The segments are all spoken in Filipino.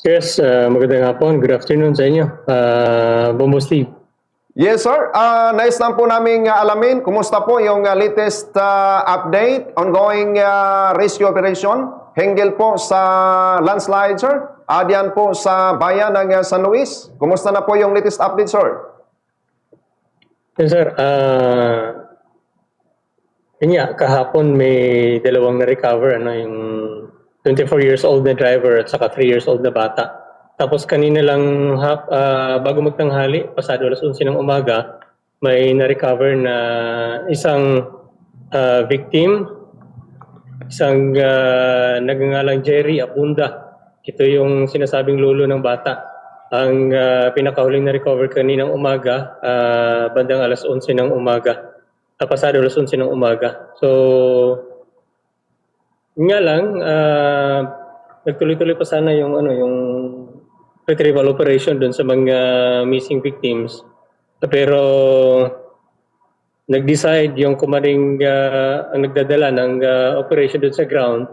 Yes, uh, magandang hapon. Good afternoon sa inyo. Uh, Bombo Steve. Yes, sir. Ah, nais lang po namin ah, alamin, kumusta po yung ah, latest ah, update, ongoing ah, rescue operation, hinggil po sa landslide, sir? Diyan po sa bayan ng ah, San Luis. Kumusta na po yung latest update, sir? Yes, sir. Uh, yun nga, kahapon may dalawang na-recover, ano, yung 24 years old na driver at saka 3 years old na bata. Tapos kanina lang, hap, ah, bago magtanghali, pasado alas 11 ng umaga, may na-recover na isang ah, victim, isang uh, nagngangalang Jerry Abunda. Ito yung sinasabing lolo ng bata. Ang ah, pinakahuling na-recover kaninang umaga, ah, bandang alas 11 ng umaga. Uh, pasado alas 11 ng umaga. So, nga lang, ah, nagtuloy-tuloy pa sana yung ano yung retrieval operation doon sa mga missing victims. Pero nag-decide yung kumaring ah, ang nagdadala ng ah, operation doon sa ground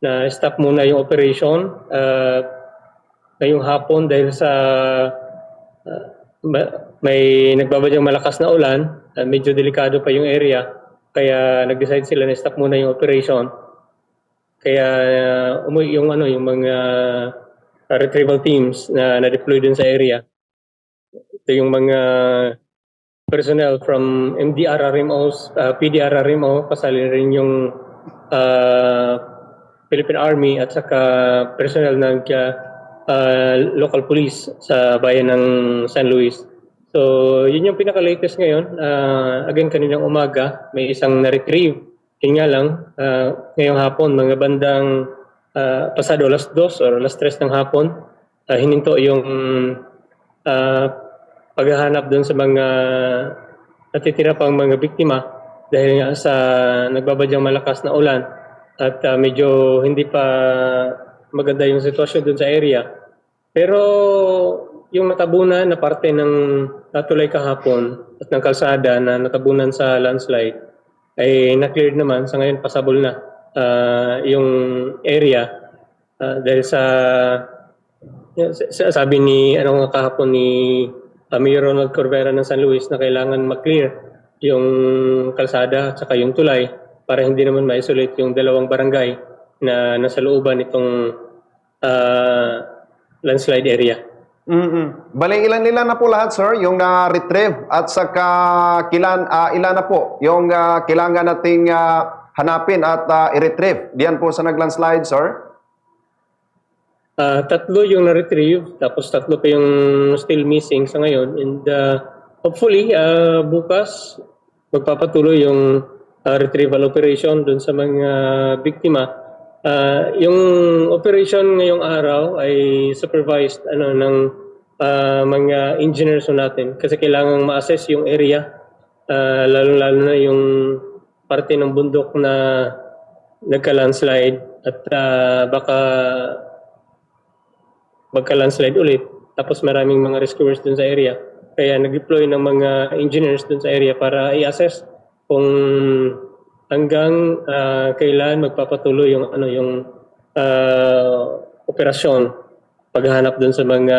na stop muna yung operation ah, ngayong hapon dahil sa ma- may nagbabadyang malakas na ulan, ah, medyo delikado pa yung area, kaya nag-decide sila na stop muna yung operation. Kaya uh, yung ano yung mga uh, retrieval teams na na-deploy dun sa area. Ito yung mga personnel from MDRRMO, uh, PDRRMO, kasali rin yung uh, Philippine Army at saka personnel ng uh, uh, local police sa bayan ng San Luis. So, yun yung pinaka-latest ngayon. Uh, again, kaninang umaga, may isang na-retrieve yun nga lang, uh, ngayong hapon, mga bandang uh, pasado alas 2 or alas 3 ng hapon, uh, hininto yung uh, paghahanap doon sa mga natitira pang mga biktima dahil nga sa nagbabadyang malakas na ulan at uh, medyo hindi pa maganda yung sitwasyon doon sa area. Pero yung natabunan na parte ng natulay kahapon at ng kalsada na natabunan sa landslide, ay na-cleared naman. Sa ngayon, pasabol na uh, yung area uh, dahil sa, sa sabi ni ano nga kahapon ni uh, Mayor Ronald Corvera ng San Luis na kailangan ma-clear yung kalsada at saka yung tulay para hindi naman ma-isolate yung dalawang barangay na nasa looban itong uh, landslide area. Mm-mm. Bali, ilan-ilan na po lahat, sir, yung na-retrieve at saka kilan, ah, ilan na po yung ah, kailangan nating ah, hanapin at ah, i-retrieve. Diyan po sa nag-landslide, sir. Ah, tatlo yung na-retrieve, tapos tatlo pa yung still missing sa ngayon. And uh, hopefully, ah, bukas, magpapatuloy yung ah, retrieval operation dun sa mga biktima. Ah, yung operation ngayong araw ay supervised ano ng ah, mga engineers natin kasi kailangan ma-assess yung area ah, lalo-lalo na yung parte ng bundok na nagka-landslide at ah, baka magka-landslide ulit. Tapos maraming mga rescuers dun sa area. Kaya nag-deploy ng mga engineers dun sa area para i-assess kung hanggang ah, kailan magpapatuloy yung ano yung ah, operasyon paghahanap dun sa mga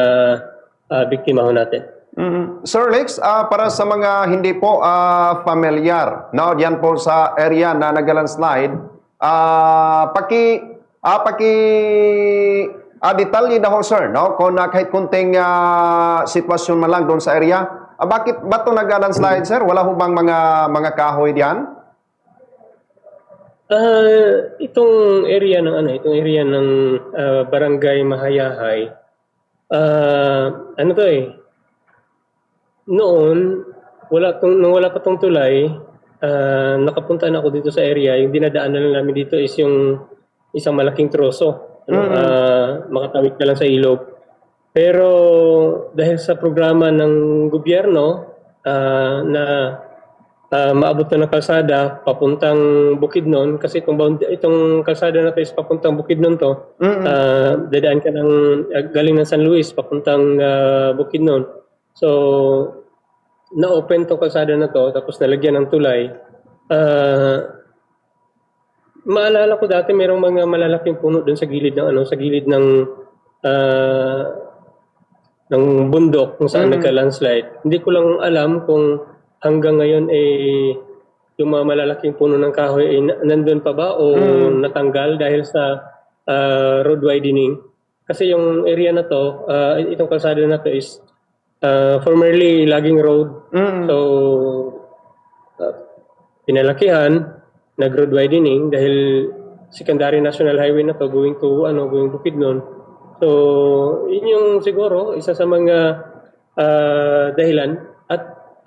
ah, biktima ho natin. mm Sir Lex, ah, para sa mga hindi po ah, familiar, no, diyan po sa area na nag-landslide, ah, paki ah, paki ah, detalye na ho sir, no, kung na kahit kunting ah, sitwasyon man lang doon sa area, ah, bakit ba ito nag-landslide sir? Wala ho bang mga mga kahoy diyan? Ah, itong area ng ano, itong area ng ah, Barangay Mahayahay. Ah, ano to eh? Noon, wala tong nung wala pa tong tulay, ah, nakapunta na ako dito sa area. Yung dinadaanan lang namin dito is yung isang malaking troso. Ano, ah, makatawid ka lang sa ilog. Pero dahil sa programa ng gobyerno ah, na ah, maabot na ng kalsada papuntang Bukidnon kasi itong bound- itong kalsada na to is papuntang Bukidnon to. Ah, dadaan ka ng ah, galing ng San Luis papuntang ah, Bukidnon. So na-open tong kalsada na to tapos nalagyan ng tulay. Ah, maalala ko dati merong mga malalaking puno doon sa gilid ng ano sa gilid ng ah, ng bundok kung saan Mm. nagka-landslide. Hindi ko lang alam kung hanggang ngayon eh yung mga malalaking puno ng kahoy ay na- nandun pa ba o Mm. natanggal dahil sa ah, road widening. Kasi yung area na to, ah, itong kalsada na to is ah, formerly laging road. Mm. So, ah, pinalakihan, nag-road widening dahil secondary national highway na to going to ano going Bukidnon. So, yun yung siguro isa sa mga ah, dahilan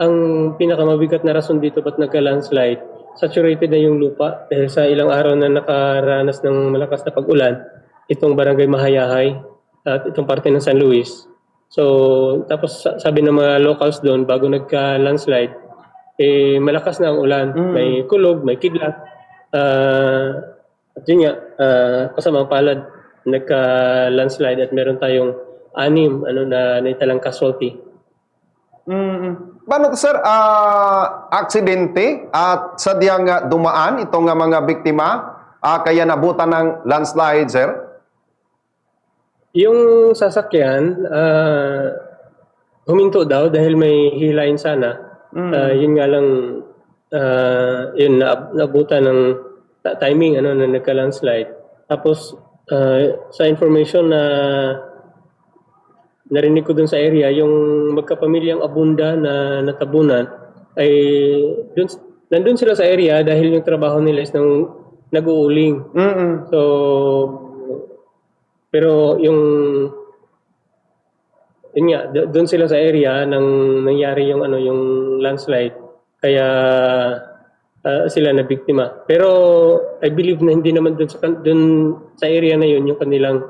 ang pinakamabigat na rason dito ba't nagka-landslide, saturated na yung lupa dahil sa ilang araw na nakaranas ng malakas na pag-ulan, itong barangay Mahayahay at itong parte ng San Luis. So, tapos sa- sabi ng mga locals doon, bago nagka-landslide, eh, malakas na ang ulan. Mm. May kulog, may kidlat. Ah, at yun nga, ah, kasamang palad, nagka-landslide at meron tayong anim ano, na naitalang casualty. Mm. Paano sir? Ah, aksidente at sadyang ah, dumaan itong ah, mga biktima ah, kaya nabutan ng landslide, sir? Yung sasakyan, ah, huminto daw dahil may hilain sana. Mm. Ah, yun nga lang, ah, yun, na, nabutan ng timing ano, na nagka-landslide. Tapos, ah, sa information na narinig ko dun sa area, yung magkapamilyang abunda na natabunan, ay dun, nandun sila sa area dahil yung trabaho nila is nang nag-uuling. Mm. So, pero yung yun nga, do- doon sila sa area nang nangyari yung ano yung landslide. Kaya ah, sila na biktima. Pero I believe na hindi naman doon sa doon sa area na yun yung kanilang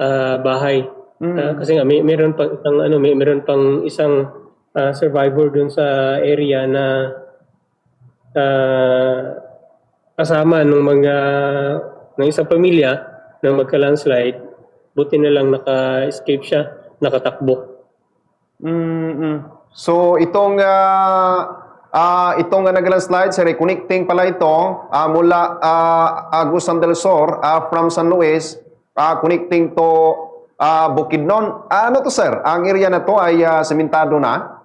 ah, bahay. Mm. Ah, kasi nga may meron pang isang ano may meron pang isang ah, survivor doon sa area na ah, kasama ng mga ng isang pamilya na magka-landslide, buti na lang naka-escape siya, nakatakbo. Mm. So itong ah ah, itong uh, nag-landslide, sir, connecting pala ito ah, mula ah, Agusan del Sur ah, from San Luis ah, connecting to ah, Bukidnon. Ah, ano to, sir? Ang area na to ay ah, sementado na?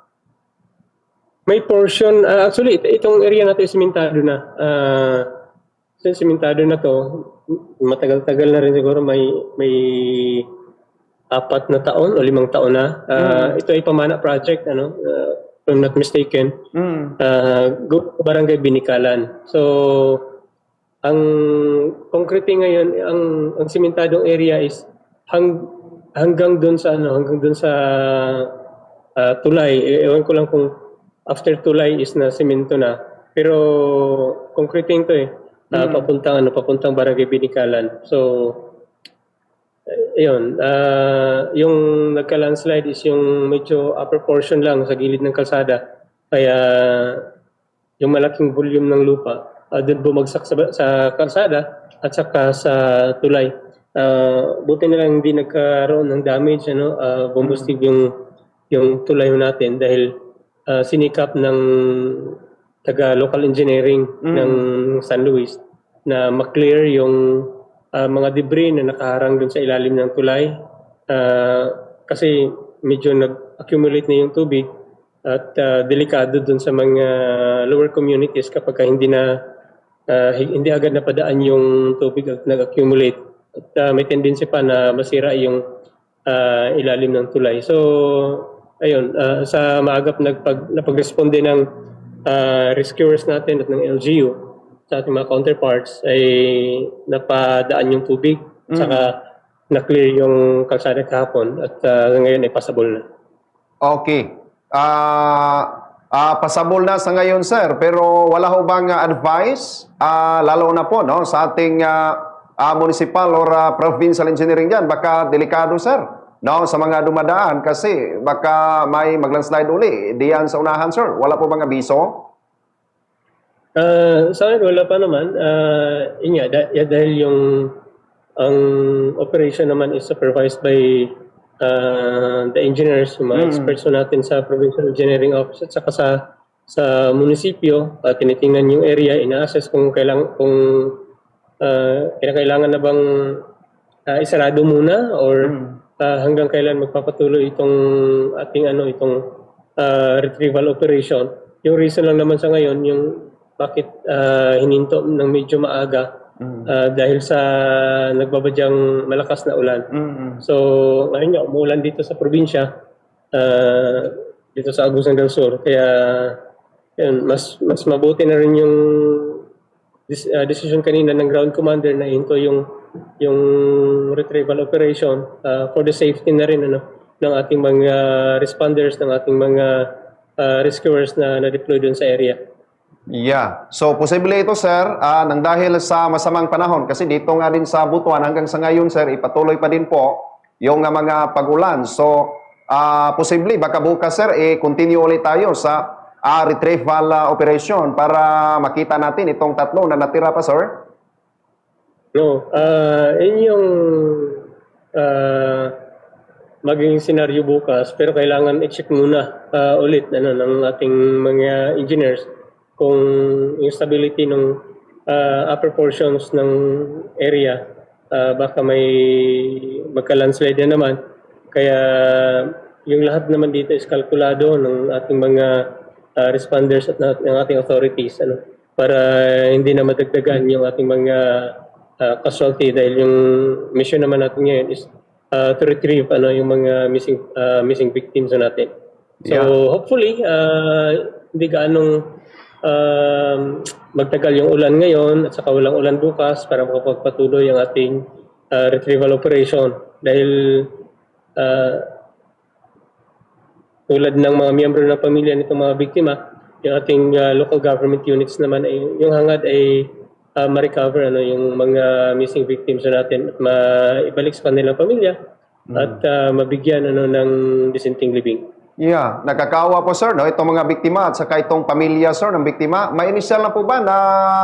May portion, ah, actually it- itong area na to is simentado na. Uh, since simentado na to, matagal-tagal na rin siguro may may apat na taon o limang taon na. Ah, Ito ay pamana project, ano, ah, if I'm not mistaken. Mm. uh, Barangay Binikalan. So, ang concrete ngayon, ang ang simentadong area is hang, hanggang doon sa ano, hanggang doon sa ah, tulay. E- Ewan ko lang kung after tulay is na semento na. Pero concreting to eh. Ah, papuntang ano, papuntang Barangay Binikalan. So, Ayun, ah yung nagka-landslide is yung medyo upper portion lang sa gilid ng kalsada. Kaya yung malaking volume ng lupa uh, doon bumagsak sa, sa kalsada at saka sa tulay. Ah, buti na lang hindi nagkaroon ng damage, ano, uh, bumbustig yung, yung tulay natin dahil ah, sinikap ng taga local engineering ng San Luis na maklear yung ah, mga debris na nakaharang dun sa ilalim ng tulay. Ah, kasi medyo nag-accumulate na yung tubig at ah, delikado dun sa mga lower communities kapag ka hindi na ah, hi- hindi agad napadaan yung tubig at nag-accumulate at ah, may tendency pa na masira yung ah, ilalim ng tulay. So ayun, ah, sa maagap nagpag napag-responde ng ah, rescuers natin at ng LGU sa ating mga counterparts ay napadaan yung tubig saka na-clear yung kalsada kahapon at ah, ngayon ay passable na. Okay. Ah, ah, pasabol na sa ngayon, sir. Pero wala ho bang ah, advice, ah, lalo na po no, sa ating ah, ah, municipal or ah, provincial engineering dyan? Baka delikado, sir. No, sa mga dumadaan kasi baka may maglandslide uli diyan sa unahan, sir. Wala po bang abiso? Ah, sa akin wala pa naman. Ah, yun nga, da- yeah, dahil yung ang operation naman is supervised by ah, the engineers, yung mga experts po natin sa Provincial Engineering Office at saka sa sa munisipyo, uh, tinitingnan yung area, ina-assess kung kailang kung ah, kinakailangan na bang ah, isarado muna or ah, hanggang kailan magpapatuloy itong ating ano itong ah, retrieval operation. Yung reason lang naman sa ngayon yung bakit ah, hininto ng medyo maaga ah, dahil sa nagbabadyang malakas na ulan. Mm-mm. So, ngayon nga, umuulan dito sa probinsya, ah, dito sa Agusan del Sur. Kaya, yun, mas, mas mabuti na rin yung dis- ah, decision kanina ng ground commander na hinto yung, yung retrieval operation ah, for the safety na rin ano, ng ating mga responders, ng ating mga ah, rescuers na na-deploy dun sa area. Yeah. So, posible ito, sir, ah, nang dahil sa masamang panahon. Kasi dito nga din sa Butuan, hanggang sa ngayon, sir, ipatuloy pa din po yung ah, mga pagulan. So, ah, posible, baka bukas, sir, i-continue ulit tayo sa ah, retrieval ah, operation para makita natin itong tatlo na natira pa, sir. No, ah yun yung ah, maging senaryo bukas pero kailangan i-check muna ah, ulit ano, ng ating mga engineers kung yung stability ng ah, upper portions ng area ah, baka may magka-landslide na naman. Kaya yung lahat naman dito is kalkulado ng ating mga ah, responders at ng ng ating authorities ano para hindi na madagdagan yung ating mga ah, casualty dahil yung mission naman natin ngayon is ah, to retrieve ano yung mga missing ah, missing victims na natin. So Yeah. hopefully ah, hindi gaanong um, magtagal yung ulan ngayon at saka walang ulan bukas para makapagpatuloy ang ating ah, retrieval operation dahil ah, tulad ng mga miyembro ng pamilya nitong mga biktima, yung ating ah, local government units naman ay yung hangad ay ah, ma-recover ano yung mga missing victims na natin at maibalik sa kanilang pamilya at ah, mabigyan ano ng decenting living. Yeah, nakakawa po sir, no? Itong mga biktima at saka itong pamilya sir ng biktima. May initial na po ba na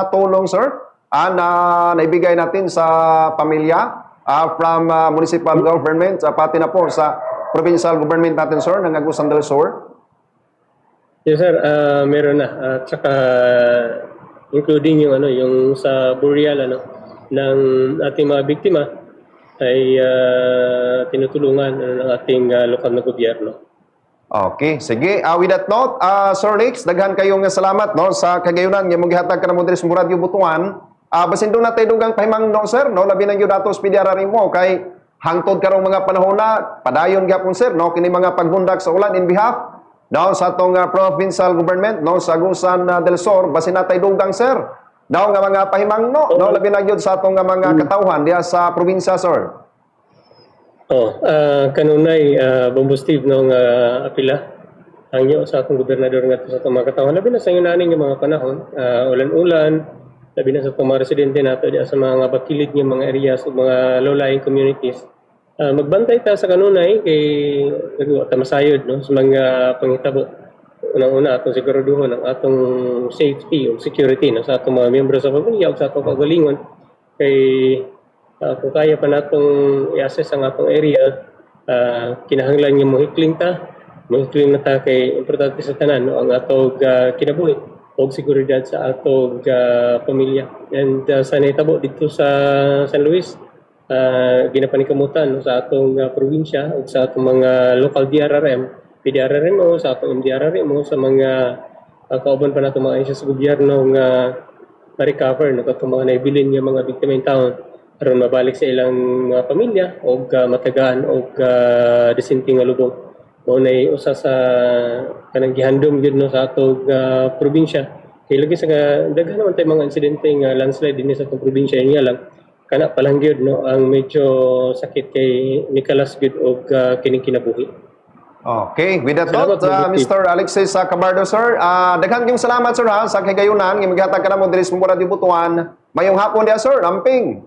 tulong sir? Ah, na naibigay natin sa pamilya ah, from ah, municipal government, ah, pati na po sa provincial government natin sir ng Agusan del Sur? Yes sir, Ah, meron na at saka including yung ano yung sa burial ano ng ating mga biktima ay ah, tinutulungan ano, ng ating ah, lokal na gobyerno. Okay, sige. Ah, with that note, ah, Sir Nix, daghan kayong salamat no sa kagayunan nga maghihatag ka na mo diri sa Muradyo Butuan. Ah, basin doon natin dugang pahimang no sir, no labi nang gyud atos pidyara mo kay hangtod karong mga panahon na padayon gyapon sir no? Kini mga pagbundak sa ulan in behalf no? Sa atong ah, provincial government no? Sa Agusan ah, del Sur basin natay dugang sir. No? Nga mga pahimang no, no? Labi na gyud sa atong nga mga katawhan diha sa probinsya sir. Oh, ah kanunay uh, Bombo Steve nung ah, apila ang iyo sa atong gobernador nga sa atong mga katawhan. Labi na sa yunaning nga mga panahon ah, ulan-ulan labi na sa atong mga residente nato diya sa mga bakilid nga mga areas ug mga low-lying communities. Ah, magbantay ta sa kanunay kay nagawa ta masayod no sa mga pangitabo. Unang-una atong siguraduhon ang atong safety o security no sa atong mga miyembro sa pamilya ug sa atong kagalingon kay Ah, kung kaya pa natong i-assess ang atong area, ah, kinahanglan nga mohikling ta, mohikling na ta kay importante sa tanan no, ang atog ah, kinabuhi o seguridad sa atog ah, pamilya. And uh, sa naitabo dito sa San Luis, uh, ginapanikamutan no, sa atong ah, probinsya o sa atong mga local DRRM, PDRRM o sa atong MDRRM o sa mga uh, kauban pa nato mga ahensya sa gobyerno nga ma-recover no katong mga naibilin nga mga biktima in town aron mabalik sa ilang mga pamilya o matagaan o disenteng nga lubong mao nay usa sa kanang gihandom gyud no sa atong ah, probinsya kay lagi sa daghan naman tay mga insidente nga landslide dinhi sa atong probinsya nga lang kana pa lang gyud no ang medyo sakit kay Nicolas gyud og uh, kining kinabuhi Okay, with that note, uh, Mr. Alexis uh, Cabardo, sir, uh, daghan kayong salamat, sir, ha, sa kagayunan, nga maghatag ka na mo diri sa Mumura di Butuan. Mayong hapon dia, sir, amping.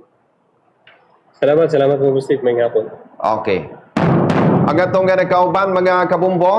salamat salamat mo Steve may hapon Okay. Ang atong nga nagkauban, mga kabumbo,